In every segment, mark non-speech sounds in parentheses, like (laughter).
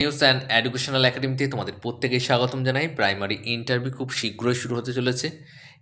News and educational একাডেমিতে তোমাদের প্রত্যেকেই স্বাগতম জানাই। প্রাইমারি ইন্টারভিউ খুব শীঘ্রই শুরু হতে চলেছে।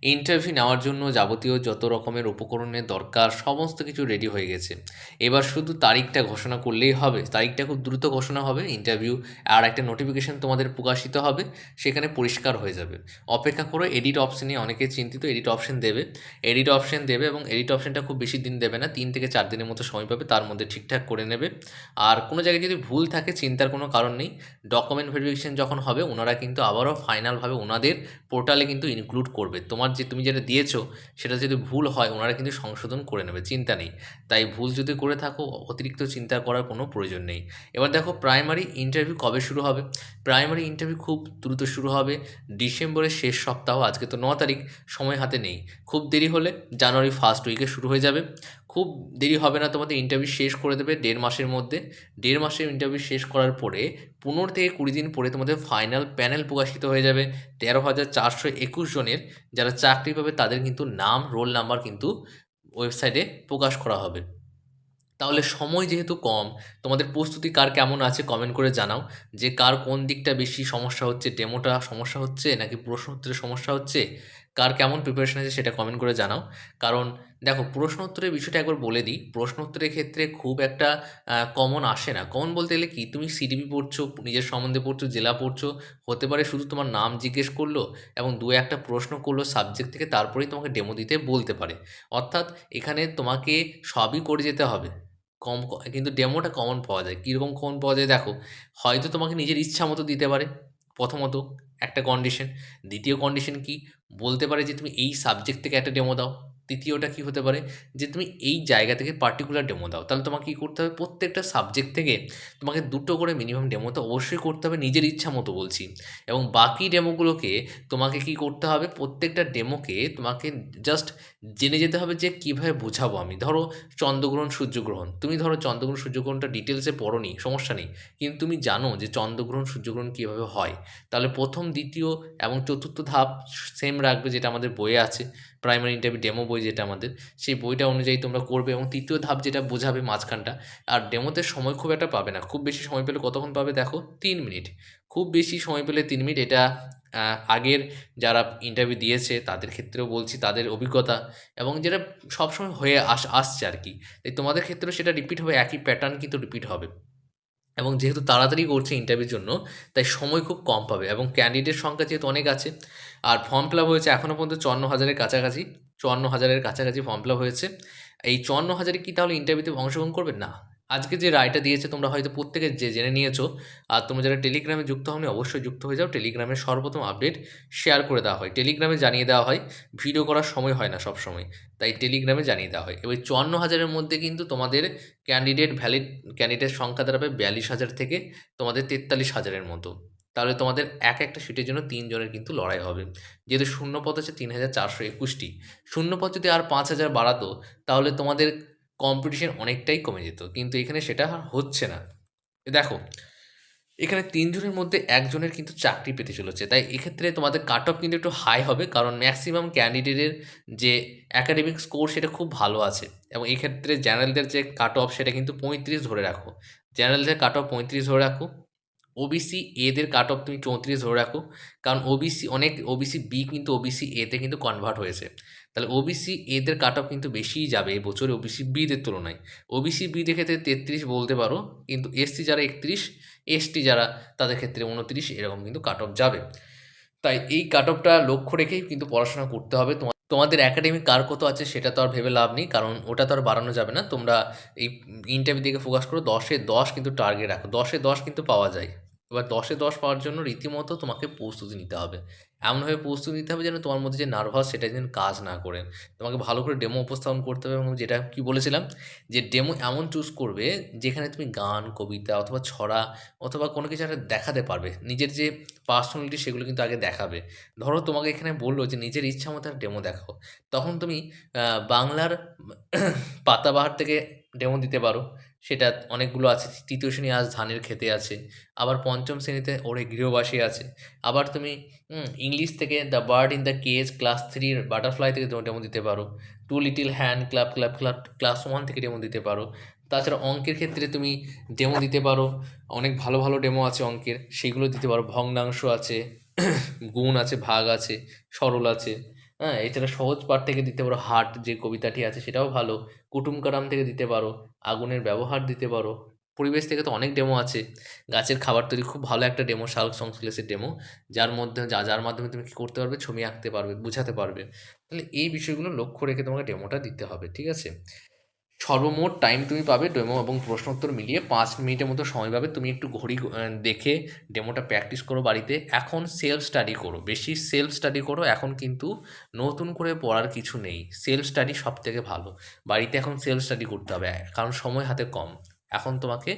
ইন্টারভিউ নেওয়ার জন্য যাবতীয় যত রকমের উপকরণের দরকার, সমস্ত কিছু রেডি হয়ে গেছে। এবার শুধু তারিখটা ঘোষণা করলেই হবে। তারিখটা খুব দ্রুত ঘোষণা হবে ইন্টারভিউ আর একটা নোটিফিকেশান তোমাদের প্রকাশিত হবে, সেখানে পরিষ্কার হয়ে যাবে। অপেক্ষা করো এডিট অপশনে অনেকে চিন্তিত এডিট অপশান দেবে। এডিট অপশান দেবে এবং এডিট অপশানটা খুব বেশি দিন দেবে না, তিন থেকে চার দিনের মতো সময় পাবে, তার মধ্যে ঠিকঠাক করে নেবে। আর কোনো জায়গায় যদি ভুল থাকে, চিন্তার কোনো কারণ নেই। ডকুমেন্ট ভেরিফিকেশন যখন হবে, ওনারা কিন্তু আবারও ফাইনালভাবে ওনাদের পোর্টালে কিন্তু ইনক্লুড করবে। তোমার যে তুমি যেটা দিয়েছ, সেটা যদি ভুল হয়, ওনারা কিন্তু সংশোধন করে নেবে, চিন্তা নেই। তাই ভুল যদি করে থাকো, অতিরিক্ত চিন্তা করার কোনো প্রয়োজন নেই। এবার দেখো প্রাইমারি ইন্টারভিউ কবে শুরু হবে? প্রাইমারি ইন্টারভিউ খুব দ্রুত শুরু হবে, ডিসেম্বরের শেষ সপ্তাহ, আজকে তো ন তারিখ, সময় হাতে নেই। খুব দেরি হলে জানুয়ারি ফার্স্ট উইকে শুরু হয়ে যাবে। খুব দেরি হবে না তোমাদের ইন্টারভিউ শেষ করে দেবে, দেড় মাসের মধ্যে। দেড় মাসের ইন্টারভিউ শেষ করার পরে পনেরো থেকে কুড়ি দিন পরে তোমাদের ফাইনাল প্যানেল প্রকাশিত হয়ে যাবে। তেরো হাজার চারশো একুশ জনের যারা চাকরি পাবে তাদের কিন্তু নাম রোল নাম্বার কিন্তু ওয়েবসাইটে প্রকাশ করা হবে। তাহলে সময় যেহেতু কম, তোমাদের প্রস্তুতি কার কেমন আছে কমেন্ট করে জানাও। যে কার কোন দিকটা বেশি সমস্যা হচ্ছে ডেমোটা সমস্যা হচ্ছে নাকি প্রশ্ন উত্তরের সমস্যা হচ্ছে? কার কেমন প্রিপারেশন আছে সেটা কমেন্ট করে জানাও। কারণ দেখো প্রশ্ন উত্তরের বিষয়টা একবার বলে দিই প্রশ্ন উত্তরের ক্ষেত্রে খুব একটা কমন আসে না। কমন বলতে গেলে কি? তুমি সিডিপি পড়ছো, নিজের সম্বন্ধে পড়ছো, জেলা পড়ছো, হতে পারে শুধু তোমার নাম জিজ্ঞেস করল এবং দু একটা প্রশ্ন করল সাবজেক্ট থেকে, তারপরেই তোমাকে ডেমো দিতে বলতে পারে। অর্থাৎ এখানে তোমাকে সবই করে যেতে হবে। কম, কিন্তু ডেমোটা কমন পাওয়া যায়। কীরকম কমন পাওয়া যায়? দেখো, হয়তো তোমাকে নিজের ইচ্ছা মতো দিতে পারে। প্রথমত একটা কন্ডিশন দ্বিতীয় কন্ডিশন কি? বলতে পারে যে তুমি এই সাবজেক্ট থেকে একটা ডেমো দাও। তৃতীয়টা কী হতে পারে? যে তুমি এই জায়গা থেকে পার্টিকুলার ডেমো দাও। তাহলে তোমাকে কী করতে হবে? প্রত্যেকটা সাবজেক্ট থেকে তোমাকে দুটো করে মিনিমাম ডেমো তো অবশ্যই করতে হবে, নিজের ইচ্ছা মতো বলছি। এবং বাকি ডেমোগুলোকে তোমাকে কি করতে হবে? প্রত্যেকটা ডেমোকে তোমাকে জাস্ট জেনে যেতে হবে যে কীভাবে বোঝাবো আমি। ধরো চন্দ্রগ্রহণ, সূর্যগ্রহণ। তুমি ধরো চন্দ্রগ্রহণ, সূর্যগ্রহণটা ডিটেলসে পড়োনি, সমস্যা নেই। কিন্তু তুমি জানো যে চন্দ্রগ্রহণ, সূর্যগ্রহণ কীভাবে হয়। তাহলে প্রথম, দ্বিতীয় এবং চতুর্থ ধাপ সেম রাখবে যেটা আমাদের বইয়ে আছে প্রাইমারি ইন্টারভিউ ডেমো বই যেটা আমাদের। সেই বইটা অনুযায়ী তোমরা করবে এবং তৃতীয় ধাপ যেটা বোঝাবে মাঝখানটা। আর ডেমোতে সময় খুব একটা পাবে না। খুব বেশি সময় পেলে কতক্ষণ পাবে দেখো? তিন মিনিট। খুব বেশি সময় পেলে তিন মিনিট, এটা আগের যারা ইন্টারভিউ দিয়েছে তাদের ক্ষেত্রেও বলছি তাদের অভিজ্ঞতা এবং যেটা সবসময় হয়ে আস, আসছে আর কি তাই তোমাদের ক্ষেত্রেও সেটা রিপিট হবে, একই প্যাটার্ন কিন্তু রিপিট হবে। এবং যেহেতু তাড়াতাড়ি করছে ইন্টারভিউর জন্য, তাই সময় খুব কম পাবে এবং ক্যান্ডিডেট সংখ্যা যেহেতু অনেক আছে, আর ফর্ম ফিল আপ হয়েছে এখনও পর্যন্ত চুয়ান্ন হাজারের কাছাকাছি, চুয়ান্ন হাজারের কাছাকাছি ফর্ম ফিল আপ হয়েছে। এই চুয়ান্ন হাজারে কি তাহলে ইন্টারভিউতে অংশগ্রহণ করবে না। আজকে যে রায়টা দিয়েছে তোমরা হয়তো প্রত্যেকে যে জেনে নিয়েছো, আর তোমরা যারা টেলিগ্রামে যুক্ত হওনি অবশ্যই যুক্ত হয়ে যাও। টেলিগ্রামে সর্বপ্রথম আপডেট শেয়ার করে দেওয়া হয়। টেলিগ্রামে জানিয়ে দেওয়া হয় ভিডিও করার সময় হয় না সব সময় তাই টেলিগ্রামে জানিয়ে দেওয়া হয়। এবার চুয়ান্ন হাজারের মধ্যে কিন্তু তোমাদের ক্যান্ডিডেট ভ্যালিড ক্যান্ডিডেট সংখ্যা দাঁড়াবে বিয়াল্লিশ হাজার থেকে তোমাদের তেতাল্লিশ হাজারের মতো। তাহলে তোমাদের এক একটা সিটের জন্য তিনজনের কিন্তু লড়াই হবে। যেহেতু শূন্য পদ আছে তিন হাজার চারশো একুশটি, শূন্য পদ যদি আর পাঁচ হাজার বাড়াতো, তাহলে তোমাদের কম্পিটিশন অনেকটাই কমে যেত, কিন্তু এখানে সেটা হচ্ছে না। দেখো, এখানে তিনজনের মধ্যে একজনের কিন্তু চাকরি পেতে চলেছে, তাই এক্ষেত্রে তোমাদের কাট অফ কিন্তু একটু হাই হবে, কারণ ম্যাক্সিমাম ক্যান্ডিডেটের যে অ্যাকাডেমিক স্কোর সেটা খুব ভালো আছে, এবং এক্ষেত্রে জেনারেলদের যে কাট অফ সেটা কিন্তু পঁয়ত্রিশ ধরে রাখো। জেনারেলদের কাট অফ পঁয়ত্রিশ ধরে রাখো ওবিসি এদের কাট অফ তুমি চৌত্রিশ ধরে রাখো। কারণ ওবিসি অনেক ওবিসি বি কিন্তু ওবিসি এতে কিন্তু কনভার্ট হয়েছে। তাহলে ওবিসি এদের কাট অফ কিন্তু বেশিই যাবে এই বছরে ওবিসি বিদের তুলনায়। ওবিসি বিদের ক্ষেত্রে তেত্রিশ বলতে পারো, কিন্তু এসসি যারা একত্রিশ এসটি যারা তাদের ক্ষেত্রে উনত্রিশ, এরকম কিন্তু কাট অফ যাবে। তাই এই কাট অফটা লক্ষ্য রেখেই কিন্তু পড়াশোনা করতে হবে। তোমার তোমাদের একাডেমিক কার কত আছে সেটা তো আর ভেবে লাভ নেই, কারণ ওটা তো আর বাড়ানো যাবে না। তোমরা এই ইন্টারভিউ দিকে ফোকাস করো, দশে দশ কিন্তু টার্গেট রাখো। দশে দশ কিন্তু পাওয়া যায়। এবার দশে দশ পাওয়ার জন্য রীতিমতো তোমাকে প্রস্তুতি নিতে হবে। এমনভাবে প্রস্তুতি নিতে হবে যেন তোমার মধ্যে যে নার্ভাস সেটা যেন কাজ না করেন তোমাকে ভালো করে ডেমো উপস্থাপন করতে হবে এবং যেটা কি বলেছিলাম? যে ডেমো এমন চুজ করবে যেখানে তুমি গান, কবিতা অথবা ছড়া অথবা কোনো কিছু একটা দেখাতে পারবে। নিজের যে পার্সোনালিটি সেগুলো কিন্তু আগে দেখাবে। ধরো তোমাকে এখানে বলল যে নিজের ইচ্ছা মতো ডেমো দেখাও। তখন তুমি বাংলার পাতাবাহার থেকে ডেমো দিতে পারো। সেটা অনেকগুলো আছে। তৃতীয় শ্রেণি আজ ধানের খেতে আছে। আবার পঞ্চম শ্রেণীতে ওরে গৃহবাসী আছে। আবার তুমি ইংলিশ থেকে the bird in the cage class থ্রির বাটারফ্লাই থেকে ডেমো দিতে পারো। Two little hand club club club class one থেকে ডেমো দিতে পারো। তাছাড়া অঙ্কের ক্ষেত্রে তুমি ডেমো দিতে পারো। অনেক ভালো ভালো ডেমো আছে অঙ্কের। সেইগুলো দিতে পারো। ভগ্নাংশ আছে, (clears throat) গুণ আছে, ভাগ আছে, সরল আছে। হ্যাঁ এছাড়া সহজ পাঠ থেকে দিতে পারো, হাট যে কবিতাটি আছে সেটাও ভালো কুটুম কারাম থেকে দিতে পারো, আগুনের ব্যবহার দিতে পারো, পরিবেশ থেকে তো অনেক ডেমো আছে, গাছের খাবার তৈরি খুব ভালো একটা ডেমো শালক সংশ্লেষের ডেমো যার মধ্যে, যা, যার মাধ্যমে তুমি কী করতে পারবে, ছবি আঁকতে পারবে, বোঝাতে পারবে, তাহলে এই বিষয়গুলো লক্ষ্য রেখে তোমাকে ডেমোটা দিতে হবে, ঠিক আছে? সর্বমোট টাইম তুমি পাবে ডেমো এবং প্রশ্নোত্তর মিলিয়ে পাঁচ মিনিটের মতো সময় পাবে। তুমি একটু ঘড়ি দেখে ডেমোটা প্র্যাকটিস করো বাড়িতে। এখন সেলফ স্টাডি করো। বেশি সেলফ স্টাডি করো, এখন কিন্তু নতুন করে পড়ার কিছু নেই। সেলফ স্টাডি সব থেকে ভালো। বাড়িতে এখন সেলফ স্টাডি করতে হবে, কারণ সময় হাতে কম। এখন তোমাকে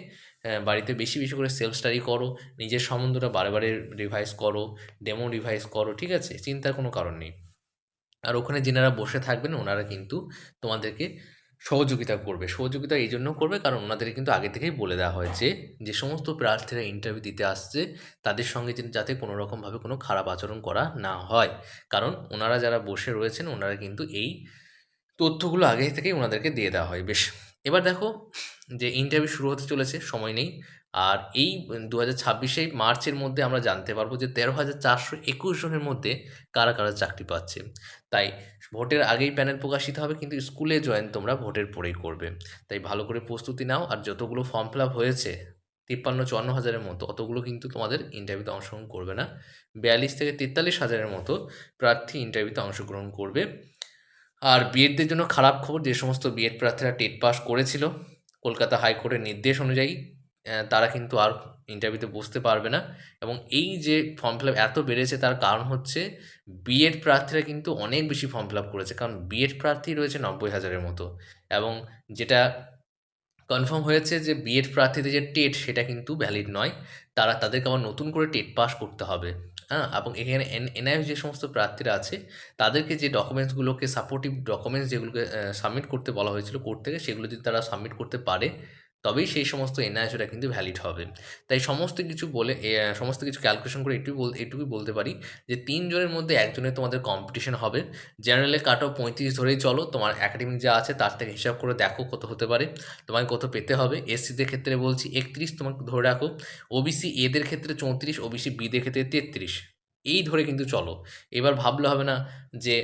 বাড়িতে বেশি বেশি করে সেলফ স্টাডি করো। নিজের সম্বন্ধটা বারে রিভাইজ করো ডেমো রিভাইজ করো, ঠিক আছে? চিন্তার কোনো কারণ নেই। আর ওখানে যেনারা বসে থাকবেন, ওনারা কিন্তু তোমাদেরকে সহযোগিতা করবে। সহযোগিতা এই জন্য করবে কারণ ওনাদের কিন্তু আগে থেকেই বলে দেওয়া হয়েছে যে সমস্ত প্রার্থীরা ইন্টারভিউ দিতে আসছে, তাদের সঙ্গে যাতে কোনো রকমভাবে কোনো খারাপ আচরণ করা না হয়। কারণ ওনারা যারা বসে রয়েছেন, ওনারা কিন্তু এই তথ্যগুলো আগে থেকেই ওনাদেরকে দিয়ে দেওয়া হয়। বেশ, এবার দেখো যে ইন্টারভিউ শুরু হতে চলেছে, সময় নেই। আর এই দু হাজার ছাব্বিশে মার্চের মধ্যে আমরা জানতে পারব যে তেরো হাজার চারশো একুশ জনের মধ্যে কারা কারা চাকরি পাচ্ছে। তাই ভোটের আগেই প্যানেল প্রকাশিত হবে, কিন্তু স্কুলে জয়েন তোমরা ভোটের পরেই করবে। তাই ভালো করে প্রস্তুতি নাও, আর যতগুলো ফর্ম ফিল আপ হয়েছে, তিপ্পান্ন চুয়ান্ন হাজারের মতো, অতগুলো কিন্তু তোমাদের ইন্টারভিউতে অংশগ্রহণ করবে না। বিয়াল্লিশ থেকে তেতাল্লিশ হাজারের মতো প্রার্থী ইন্টারভিউতে অংশগ্রহণ করবে। আর বিএডদের জন্য খারাপ খবর, যে সমস্ত বিএড প্রার্থীরা টেট পাস করেছিল কলকাতা হাইকোর্টের নির্দেশ অনুযায়ী তারা কিন্তু আর ইন্টারভিউতে বসতে পারবে না। এবং এই যে ফর্ম ফিল এত বেড়েছে, তার কারণ হচ্ছে বিএড প্রার্থীরা কিন্তু অনেক বেশি ফর্ম ফিল করেছে। কারণ বিএড প্রার্থী রয়েছে নব্বই হাজারের মতো। এবং যেটা কনফার্ম হয়েছে যে বিএড প্রার্থীদের যে টেট, সেটা কিন্তু ভ্যালিড নয়। তারা, তাদেরকে আবার নতুন করে টেট পাস করতে হবে। হ্যাঁ এবং এখানে এন, এনআইএফ যে সমস্ত প্রার্থীরা আছে, তাদেরকে যে ডকুমেন্টসগুলোকে সাপোর্টিভ ডকুমেন্টস যেগুলোকে সাবমিট করতে বলা হয়েছিল কোর্ট থেকে, সেগুলো যদি তারা সাবমিট করতে পারে তবেই সেই সমস্ত এনআইএসটা কিন্তু ভ্যালিড হবে। তাই সমস্ত কিছু বলে সমস্ত কিছু ক্যালকুলেশন করে এটুকু এটুকুই বলতে পারি যে তিনজনের মধ্যে একজনের তোমাদের কম্পিটিশন হবে। জেনারেলে কাট অফ পঁয়ত্রিশ ধরেই চলো, তোমার একাডেমিক যা আছে তার থেকে হিসাব করে দেখো কত হতে পারে। তোমাকে কত পেতে হবে। এসসিদের ক্ষেত্রে বলছি একত্রিশ তোমাকে ধরে রাখো। ওবিসি এদের ক্ষেত্রে চৌত্রিশ ওবিসি বিদের ক্ষেত্রে তেত্রিশ। এই ধরে কিন্তু চলো। এবার ভাবলে হবে না যে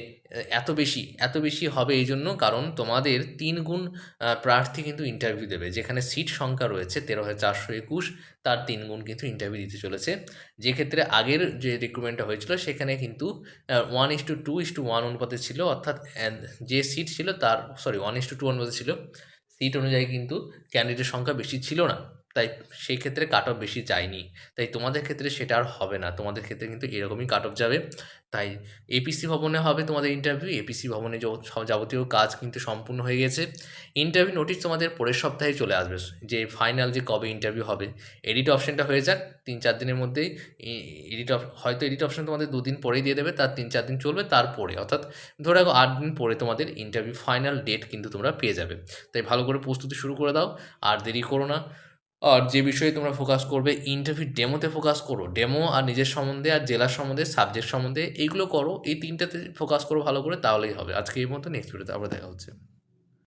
এত বেশি এত বেশি হবে এই জন্য কারণ তোমাদের তিন গুণ প্রার্থী কিন্তু ইন্টারভিউ দেবে। যেখানে সিট সংখ্যা রয়েছে তেরো হাজার চারশো একুশ, তার তিন গুণ কিন্তু ইন্টারভিউ দিতে চলেছে। যে ক্ষেত্রে আগের যে রিক্রুটমেন্টটা হয়েছিল, সেখানে কিন্তু one is to two two is to অনুপাতে ছিল, অর্থাৎ যে সিট ছিল তার sorry one is to two অনুপাতে ছিল। সিট অনুযায়ী কিন্তু ক্যান্ডিডেট সংখ্যা বেশি ছিল না। তাই সেই ক্ষেত্রে কাট অফ বেশি যায়নি তাই তোমাদের ক্ষেত্রে সেটা আর হবে না। তোমাদের ক্ষেত্রে কিন্তু এরকমই কাট অফ যাবে। তাই এপিসি ভবনে হবে তোমাদের ইন্টারভিউ এপিসি ভবনে যাবতীয় কাজ কিন্তু সম্পূর্ণ হয়ে গেছে। ইন্টারভিউ নোটিশ তোমাদের পরের সপ্তাহে চলে আসবে। যে ফাইনাল যে কবে ইন্টারভিউ হবে। এডিট অপশনটা হয়ে যাক। তিন চার দিনের মধ্যেই এডিট হয়তো এডিট অপশান তোমাদের দুদিন পরেই দিয়ে দেবে। তার তিন চার দিন চলবে তারপরে। অর্থাৎ ধরে রাখো আট দিন পরে তোমাদের ইন্টারভিউ ফাইনাল ডেট কিন্তু তোমরা পেয়ে যাবে। তাই ভালো করে প্রস্তুতি শুরু করে দাও। আর দেরি করো না। আর যে বিষয়ে তোমরা ফোকাস করবে ইন্টারভিউ ডেমোতে ফোকাস করো। ডেমো আর নিজের সম্বন্ধে আর জেলার সম্বন্ধে সাবজেক্ট সম্বন্ধে, এইগুলো করো। এই তিনটাতে ফোকাস করো ভালো করে, তাহলেই হবে। আজকে এই মতো নেক্সট ভিডিওতে আবার দেখা হচ্ছে।